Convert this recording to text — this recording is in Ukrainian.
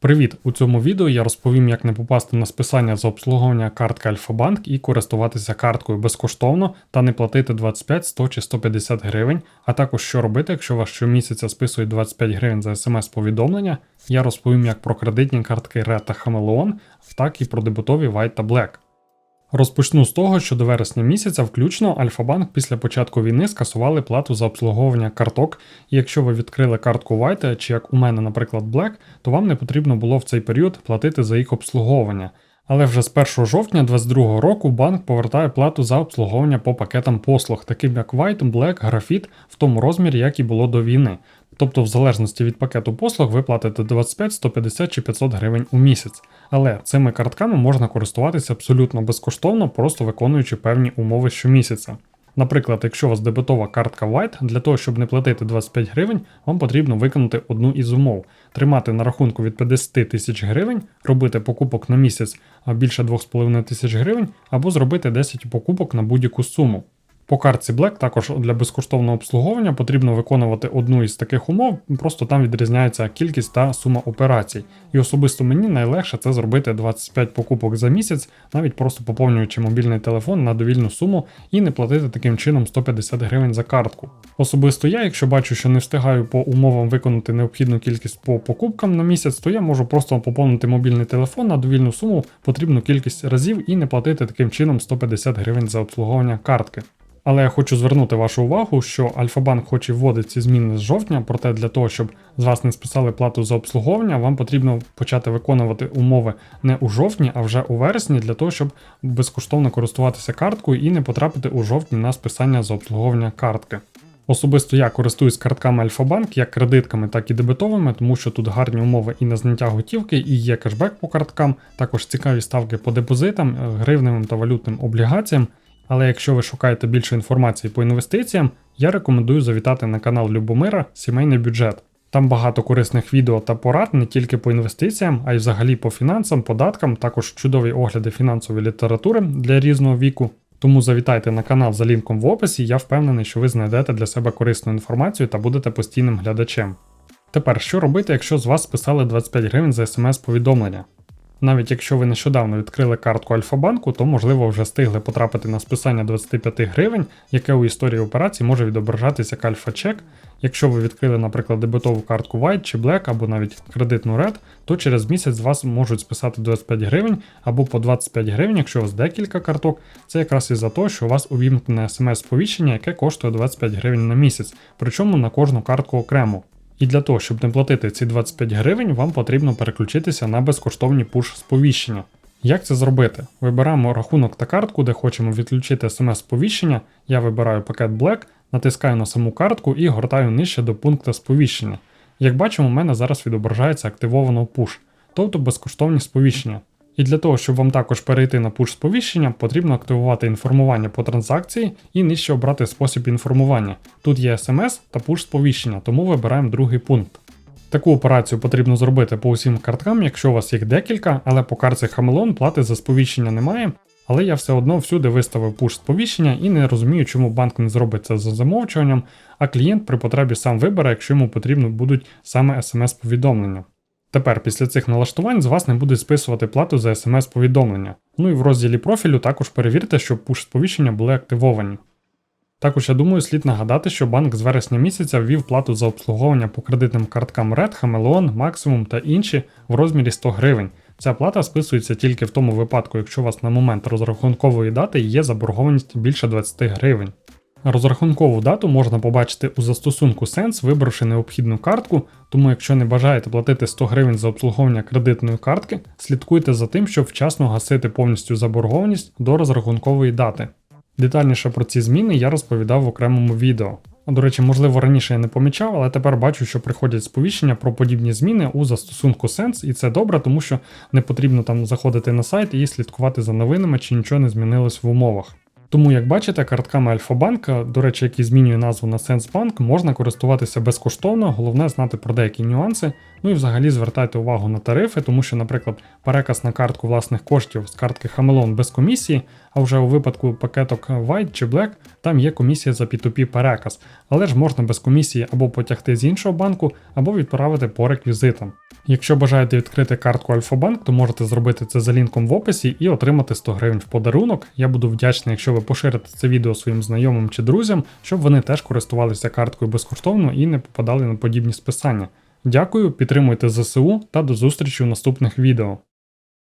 Привіт! У цьому відео я розповім, як не попасти на списання за обслуговування картки Альфа-Банк і користуватися карткою безкоштовно та не платити 25, 100 чи 150 гривень, а також що робити, якщо вас щомісяця списують 25 гривень за смс-повідомлення. Я розповім як про кредитні картки Red та Хамелеон, так і про дебутові White та Black. Розпочну з того, що до вересня місяця включно Альфа-Банк після початку війни скасували плату за обслуговування карток, і якщо ви відкрили картку White, чи як у мене, наприклад, Black, то вам не потрібно було в цей період платити за їх обслуговування. Але вже з 1 жовтня 2022 року банк повертає плату за обслуговування по пакетам послуг, таким як White, Black, Graphite, в тому розмірі, як і було до війни. Тобто, в залежності від пакету послуг, ви платите 25, 150 чи 500 гривень у місяць. Але цими картками можна користуватися абсолютно безкоштовно, просто виконуючи певні умови щомісяця. Наприклад, якщо у вас дебетова картка White, для того, щоб не платити 25 гривень, вам потрібно виконати одну із умов: тримати на рахунку від 50 тисяч гривень, робити покупок на місяць більше 2,5 тисяч гривень, або зробити 10 покупок на будь-яку суму. По картці Black також для безкоштовного обслуговування потрібно виконувати одну із таких умов, просто там відрізняється кількість та сума операцій. І особисто мені найлегше це зробити 25 покупок за місяць, навіть просто поповнюючи мобільний телефон на довільну суму і не платити таким чином 150 гривень за картку. Особисто я, якщо бачу, що не встигаю по умовам виконати необхідну кількість по покупкам на місяць, то я можу просто поповнити мобільний телефон на довільну суму потрібну кількість разів і не платити таким чином 150 гривень за обслуговування картки. Але я хочу звернути вашу увагу, що Альфа-Банк хоч і ці зміни з жовтня, проте для того, щоб з вас не списали плату за обслуговування, вам потрібно почати виконувати умови не у жовтні, а вже у вересні, для того, щоб безкоштовно користуватися карткою і не потрапити у жовтні на списання за обслуговування картки. Особисто я користуюсь картками Альфа-Банк як кредитками, так і дебетовими, тому що тут гарні умови і на зняття готівки, і є кешбек по карткам, також цікаві ставки по депозитам, гривневим та валютним облігаціям. Але якщо ви шукаєте більше інформації по інвестиціям, я рекомендую завітати на канал Любомира Сімейний бюджет. Там багато корисних відео та порад не тільки по інвестиціям, а й взагалі по фінансам, податкам, також чудові огляди фінансової літератури для різного віку. Тому завітайте на канал за лінком в описі, я впевнений, що ви знайдете для себе корисну інформацію та будете постійним глядачем. Тепер, що робити, якщо з вас списали 25 гривень за смс-повідомлення? Навіть якщо ви нещодавно відкрили картку Альфа-банку, то можливо вже встигли потрапити на списання 25 гривень, яке у історії операції може відображатися як альфа-чек. Якщо ви відкрили, наприклад, дебетову картку White чи Black або навіть кредитну Red, то через місяць з вас можуть списати 25 гривень або по 25 гривень, якщо у вас декілька карток. Це якраз із-за того, що у вас увімкнене смс-сповіщення, яке коштує 25 гривень на місяць, причому на кожну картку окремо. І для того, щоб не платити ці 25 гривень, вам потрібно переключитися на безкоштовні пуш-сповіщення. Як це зробити? Вибираємо рахунок та картку, де хочемо відключити смс-сповіщення. Я вибираю пакет Black, натискаю на саму картку і гортаю нижче до пункту сповіщення. Як бачимо, у мене зараз відображається активовано пуш, тобто безкоштовні сповіщення. І для того, щоб вам також перейти на пуш сповіщення, потрібно активувати інформування по транзакції і нижче обрати спосіб інформування. Тут є SMS та пуш сповіщення, тому вибираємо другий пункт. Таку операцію потрібно зробити по усім карткам, якщо у вас їх декілька, але по картці Хамелон плати за сповіщення немає. Але я все одно всюди виставив пуш сповіщення і не розумію, чому банк не зробить це за замовчуванням, а клієнт при потребі сам вибере, якщо йому потрібно будуть саме смс-повідомлення. Тепер після цих налаштувань з вас не буде списувати плату за смс-повідомлення. Ну і в розділі профілю також перевірте, щоб пуш-сповіщення були активовані. Також я думаю, слід нагадати, що банк з вересня місяця ввів плату за обслуговування по кредитним карткам Red, Хамелеон, Максимум та інші в розмірі 100 гривень. Ця плата списується тільки в тому випадку, якщо у вас на момент розрахункової дати є заборгованість більше 20 гривень. Розрахункову дату можна побачити у застосунку Sense, вибравши необхідну картку, тому якщо не бажаєте платити 100 гривень за обслуговування кредитної картки, слідкуйте за тим, щоб вчасно гасити повністю заборгованість до розрахункової дати. Детальніше про ці зміни я розповідав в окремому відео. До речі, можливо, раніше я не помічав, але тепер бачу, що приходять сповіщення про подібні зміни у застосунку Sense, і це добре, тому що не потрібно там заходити на сайт і слідкувати за новинами, чи нічого не змінилось в умовах. Тому, як бачите, картками Альфа-банка, до речі, які змінює назву на Сенсбанк, можна користуватися безкоштовно, головне знати про деякі нюанси. Ну і взагалі звертайте увагу на тарифи, тому що, наприклад, переказ на картку власних коштів з картки Хамелон без комісії, а вже у випадку пакеток White чи Black там є комісія за P2P переказ, але ж можна без комісії або потягти з іншого банку, або відправити по реквізитам. Якщо бажаєте відкрити картку Альфа-банк, то можете зробити це за лінком в описі і отримати 100 гривень в подарунок. Я буду вдячний, якщо ви поширите це відео своїм знайомим чи друзям, щоб вони теж користувалися карткою безкоштовно і не попадали на подібні списання. Дякую, підтримуйте ЗСУ та до зустрічі у наступних відео.